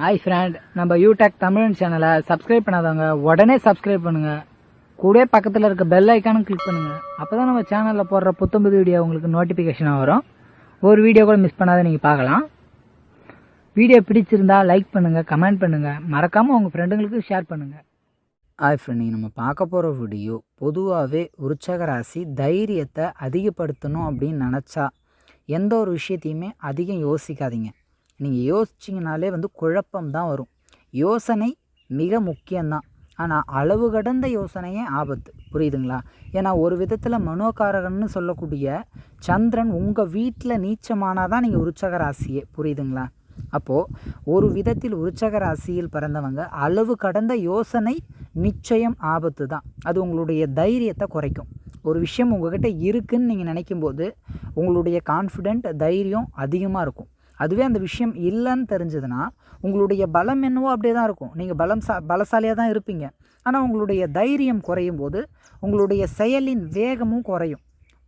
Hi friend நம்ம யூடெக் தமிழ் சேனலை subscribe பண்ணாதவங்க உடனே சப்ஸ்கிரைப் பண்ணுங்க. கூட பக்கத்தில் இருக்க பெல் ஐக்கானும் கிளிக் பண்ணுங்க. அப்பதான் நம்ம சேனலில் போடுற புத்தம்புது வீடியோ உங்களுக்கு நோட்டிஃபிகேஷனாக வரும். ஒரு வீடியோ கூட மிஸ் பண்ணாத நீங்கள் பார்க்கலாம். வீடியோ பிடிச்சிருந்தா லைக் பண்ணுங்கள் கமெண்ட் பண்ணுங்கள் மறக்காமல் உங்கள் ஃப்ரெண்டுங்களுக்கு ஷேர் பண்ணுங்கள் ஹாய் ஃப்ரெண்ட் நீங்கள் நம்ம பார்க்க போகிற வீடியோ பொதுவாகவே விருச்சக ராசி தைரியத்தை அதிகப்படுத்தணும் அப்படின்னு நினச்சா எந்த ஒரு விஷயத்தையுமே அதிகம் யோசிக்காதீங்க. நீங்கள் யோசிச்சிங்கனாலே வந்து குழப்பம் தான் வரும். யோசனை மிக முக்கியம்தான். ஆனால் அளவு கடந்த யோசனையே ஆபத்து. புரியுதுங்களா? ஏன்னா ஒரு விதத்தில் மனோகாரகன்னு சொல்லக்கூடிய சந்திரன் உங்கள் வீட்டில் நீச்சமானால் தான் நீங்கள் விருச்சக ராசியே புரியுதுங்களா? அப்போது ஒரு விதத்தில் உற்சக ராசியில் பிறந்தவங்க அளவு கடந்த யோசனை நிச்சயம் ஆபத்து தான் அது உங்களுடைய தைரியத்தை குறைக்கும். ஒரு விஷயம் உங்ககிட்ட இருக்குன்னு நீங்கள் நினைக்கும் போது உங்களுடைய கான்ஃபிடென்ட் தைரியம் அதிகமாக இருக்கும். அதுவே அந்த விஷயம் இல்லைன்னு தெரிஞ்சதுன்னா உங்களுடைய பலம் என்னவோ அப்படியே தான் இருக்கும். நீங்கள் பலம் சா பலசாலியாக தான் இருப்பீங்க. ஆனால் உங்களுடைய தைரியம் குறையும் போது உங்களுடைய செயலின் வேகமும் குறையும்.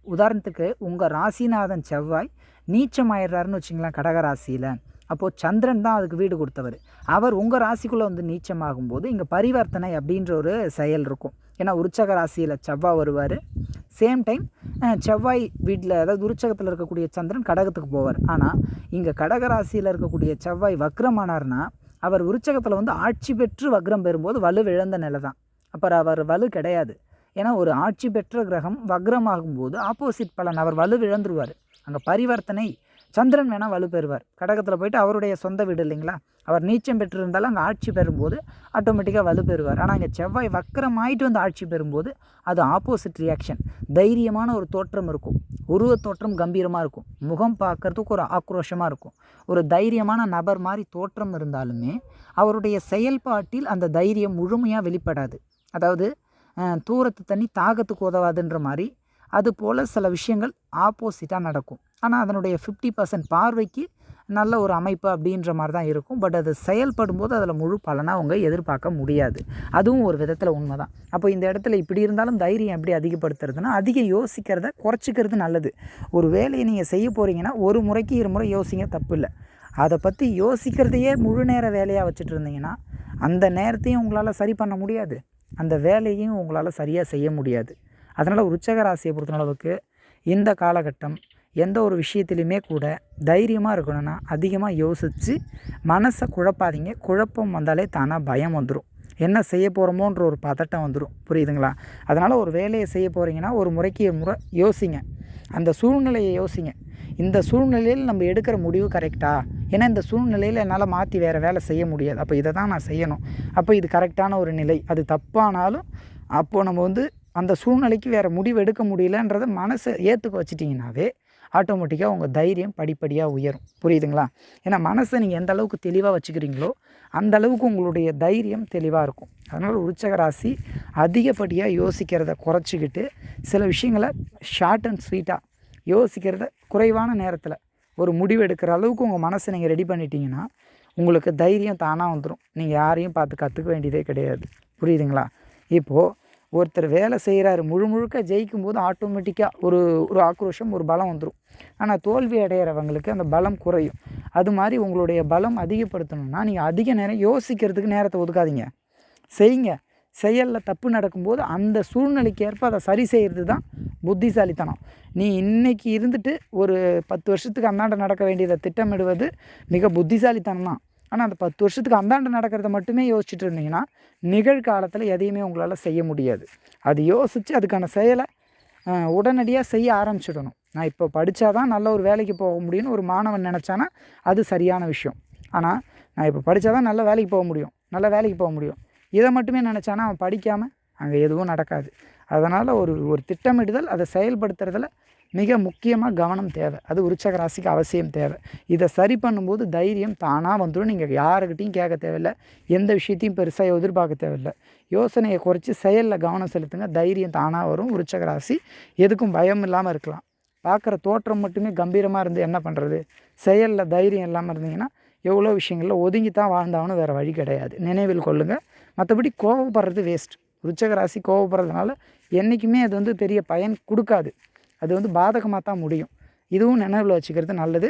உதாரணத்துக்கு உங்கள் ராசிநாதன் செவ்வாய் நீச்சமாயிடுறாருன்னு வச்சுங்களேன் கடகராசியில். அப்போது சந்திரன் தான் அதுக்கு வீடு கொடுத்தவர். அவர் உங்கள் ராசிக்குள்ளே வந்து நீச்சமாகும் போது இங்கே பரிவர்த்தனை அப்படின்ற ஒரு செயல் இருக்கும். ஏன்னா உருச்சக ராசியில் செவ்வாய் வருவார். சேம் டைம் செவ்வாய் வீட்டில் அதாவது உருச்சகத்தில் இருக்கக்கூடிய சந்திரன் கடகத்துக்கு போவார். ஆனால் இங்கே கடக ராசியில் இருக்கக்கூடிய செவ்வாய் வக்ரமானார்னா அவர் உருச்சகத்தில் வந்து ஆட்சி பெற்று வக்ரம் பெறும்போது வலு இழந்த நிலை தான் அப்புறம் அவர் வலு கிடையாது. ஏன்னா ஒரு ஆட்சி பெற்ற கிரகம் வக்ரமாகும்போது ஆப்போசிட் பலன். அவர் வலு இழந்துருவார் அங்கே பரிவர்த்தனை சந்திரன் வேணால் வலுப்பெறுவார். கடகத்தில் போயிட்டு அவருடைய சொந்த வீடு இல்லைங்களா? அவர் நீச்சம் பெற்றிருந்தாலும் அங்கே ஆட்சி பெறும்போது ஆட்டோமேட்டிக்காக வலுப்பெறுவார். ஆனால் இங்கே செவ்வாய் வக்கரமாயிட்டு வந்து ஆட்சி பெறும்போது அது ஆப்போசிட் ரியாக்ஷன் தைரியமான ஒரு தோற்றம் இருக்கும். உருவ தோற்றம் கம்பீரமாக இருக்கும். முகம் பார்க்கறதுக்கு ஒரு ஆக்ரோஷமாக இருக்கும். ஒரு தைரியமான நபர் மாதிரி தோற்றம் இருந்தாலுமே அவருடைய செயல்பாட்டில் அந்த தைரியம் முழுமையாக வெளிப்படாது. அதாவது தூரத்து தண்ணி தாகத்துக்கு உதவாதுன்ற மாதிரி அது போல் சில விஷயங்கள் ஆப்போசிட்டாக நடக்கும். ஆனால் அதனுடைய ஃபிஃப்டி பர்சன்ட் பார்வைக்கு நல்ல ஒரு அமைப்பு அப்படின்ற மாதிரி தான் இருக்கும். பட் அது செயல்படும் போது அதில் முழு பலனாக அவங்க எதிர்பார்க்க முடியாது. அதுவும் ஒரு விதத்தில் உண்மை தான் அப்போ இந்த இடத்துல இப்படி இருந்தாலும் தைரியம் எப்படி அதிகப்படுத்துறதுன்னா அதிகம் யோசிக்கிறத குறைச்சிக்கிறது நல்லது. ஒரு வேலையை நீங்கள் செய்ய போகிறீங்கன்னா ஒரு முறைக்கு இரு முறை யோசிங்க தப்பு இல்லை. அதை பற்றி யோசிக்கிறதையே முழு நேர வேலையாக வச்சுட்டு இருந்தீங்கன்னா அந்த நேரத்தையும் உங்களால் சரி பண்ண முடியாது. அந்த வேலையும் உங்களால் சரியாக செய்ய முடியாது. அதனால் உச்சக ராசியை பொறுத்தளவுக்கு இந்த காலகட்டம் எந்த ஒரு விஷயத்துலையுமே கூட தைரியமாக இருக்கணும்னா அதிகமாக யோசித்து மனசை குழப்பாதீங்க. குழப்பம் வந்தாலே தானாக பயம் வந்துடும் என்ன செய்ய போகிறோமோன்ற ஒரு பதட்டம் வந்துடும் புரியுதுங்களா? அதனால் ஒரு வேலையை செய்ய போகிறீங்கன்னா ஒரு முறைக்கு முறை யோசிங்க. அந்த சூழ்நிலையை யோசிங்க. இந்த சூழ்நிலையில் நம்ம எடுக்கிற முடிவு கரெக்டா ஏன்னா இந்த சூழ்நிலையில் என்னால் மாற்றி வேறு வேலை செய்ய முடியாது. அப்போ இதை தான் நான் செய்யணும். அப்போ இது கரெக்டான ஒரு நிலை. அது தப்பானாலும் அப்போது நம்ம வந்து அந்த சூழ்நிலைக்கு வேறு முடிவு எடுக்க முடியலன்றத மனசை ஏற்றுக்க வச்சிட்டிங்கனாவே ஆட்டோமேட்டிக்காக உங்கள் தைரியம் படிப்படியாக உயரும். புரியுதுங்களா? ஏன்னா மனசை நீங்கள் எந்த அளவுக்கு தெளிவாக வச்சுக்கிறீங்களோ அந்த அளவுக்கு உங்களுடைய தைரியம் தெளிவாக இருக்கும். அதனால் உற்சக ராசி அதிகப்படியாக யோசிக்கிறத குறைச்சிக்கிட்டு சில விஷயங்களை ஷார்ட் அண்ட் ஸ்வீட்டாக யோசிக்கிறத குறைவான நேரத்தில் ஒரு முடிவு எடுக்கிற அளவுக்கு உங்கள் மனசை நீங்கள் ரெடி பண்ணிட்டீங்கன்னா உங்களுக்கு தைரியம் தானாக வந்துடும் நீங்கள் யாரையும் பார்த்து கற்றுக்க வேண்டியதே கிடையாது. புரியுதுங்களா? இப்போது ஒருத்தர் வேலை செய்கிறாரு முழு முழுக்க ஜெயிக்கும் போது ஆட்டோமேட்டிக்காக ஒரு ஒரு ஆக்ரோஷம் ஒரு பலம் வந்துடும் ஆனால் தோல்வி அடைகிறவங்களுக்கு அந்த பலம் குறையும். அது மாதிரி உங்களுடைய பலம் அதிகப்படுத்தணும்னா நீங்கள் அதிக நேரம் யோசிக்கிறதுக்கு நேரத்தை ஒதுக்காதீங்க. செய்யுங்க செயலில் தப்பு நடக்கும்போது அந்த சூழ்நிலைக்கு ஏற்ப அதை சரி செய்கிறது தான் புத்திசாலித்தனம். நீ இன்னைக்கு இருந்துட்டு ஒரு பத்து வருஷத்துக்கு அந்தாண்ட நடக்க வேண்டியதை திட்டமிடுவது மிக புத்திசாலித்தனம் தான் ஆனால் அந்த பத்து வருஷத்துக்கு அந்தாண்ட நடக்கிறத மட்டுமே யோசிச்சுட்டு இருந்தீங்கன்னா நிகழ்காலத்தில் எதையுமே உங்களால் செய்ய முடியாது. அது யோசித்து அதுக்கான செயலை உடனடியாக செய்ய ஆரம்பிச்சிடணும். நான் இப்போ படித்தா தான் நல்ல ஒரு வேலைக்கு போக முடியும்னு ஒரு மாணவன் நினச்சானா அது சரியான விஷயம். ஆனால் நான் இப்போ படித்தா தான் நல்ல வேலைக்கு போக முடியும். நல்ல வேலைக்கு போக முடியும். இதை மட்டுமே நினச்சானா அவன் படிக்காமல் அங்கே எதுவும் நடக்காது. அதனால் ஒரு ஒரு திட்டமிடுதல் அதை செயல்படுத்துறதில் மிக முக்கியமாக கவனம் தேவை. அது உற்சக ராசிக்கு அவசியம் தேவை. இதை சரி பண்ணும்போது தைரியம் தானாக வந்துடும் நீங்கள் யாருக்கிட்டையும் கேட்க தேவையில்லை. எந்த விஷயத்தையும் பெருசாக எதிர்பார்க்க தேவையில்லை. யோசனையை குறைச்சி செயலில் கவனம் செலுத்துங்க. தைரியம் தானாக வரும். உற்சக ராசி எதுக்கும் பயம் இல்லாமல் இருக்கலாம். பார்க்குற தோற்றம் மட்டுமே கம்பீரமாக இருந்து என்ன பண்ணுறது செயலில் தைரியம் இல்லாமல் இருந்தீங்கன்னா எவ்வளோ விஷயங்களில் ஒதுங்கி தான் வாழ்ந்தாலும் வேறு வழி கிடையாது. நினைவில் கொள்ளுங்கள் மற்றபடி கோவப்படுறது வேஸ்ட் விருச்சக ராசி கோவப்படுறதுனால என்றைக்குமே அது வந்து பெரிய பயன் கொடுக்காது. அது வந்து பாதகமாக தான் முடியும். இதுவும் நினைவில் வச்சுக்கிறது நல்லது.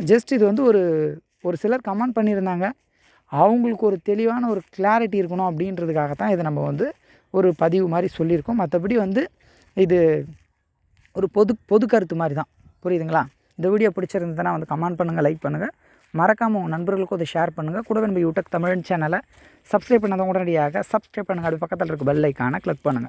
ஜஸ்ட் இது வந்து ஒரு ஒரு சிலர் கமெண்ட் பண்ணியிருந்தாங்க. அவங்களுக்கு ஒரு தெளிவான ஒரு கிளாரிட்டி இருக்கணும் அப்படின்றதுக்காக தான் இதை நம்ம வந்து ஒரு பதிவு மாதிரி சொல்லியிருக்கோம். மற்றபடி வந்து இது ஒரு பொது பொது கருத்து மாதிரி தான். புரியுதுங்களா? இந்த வீடியோ பிடிச்சிருந்ததுன்னா வந்து கமெண்ட் பண்ணுங்கள் லைக் பண்ணுங்கள் மறக்காமல் உங்கள் நண்பர்களுக்கும் அதை ஷேர் பண்ணுங்கள் கூடவே நம்ம யூடியூப் தமிழ் சேனலை சப்ஸ்கிரைப் பண்ணாதவங்க உடனடியாக சப்ஸ்கிரைப் பண்ணுங்கள் அது பக்கத்தில் இருக்க பெல் ஐக்கானை கிளிக் பண்ணுங்கள்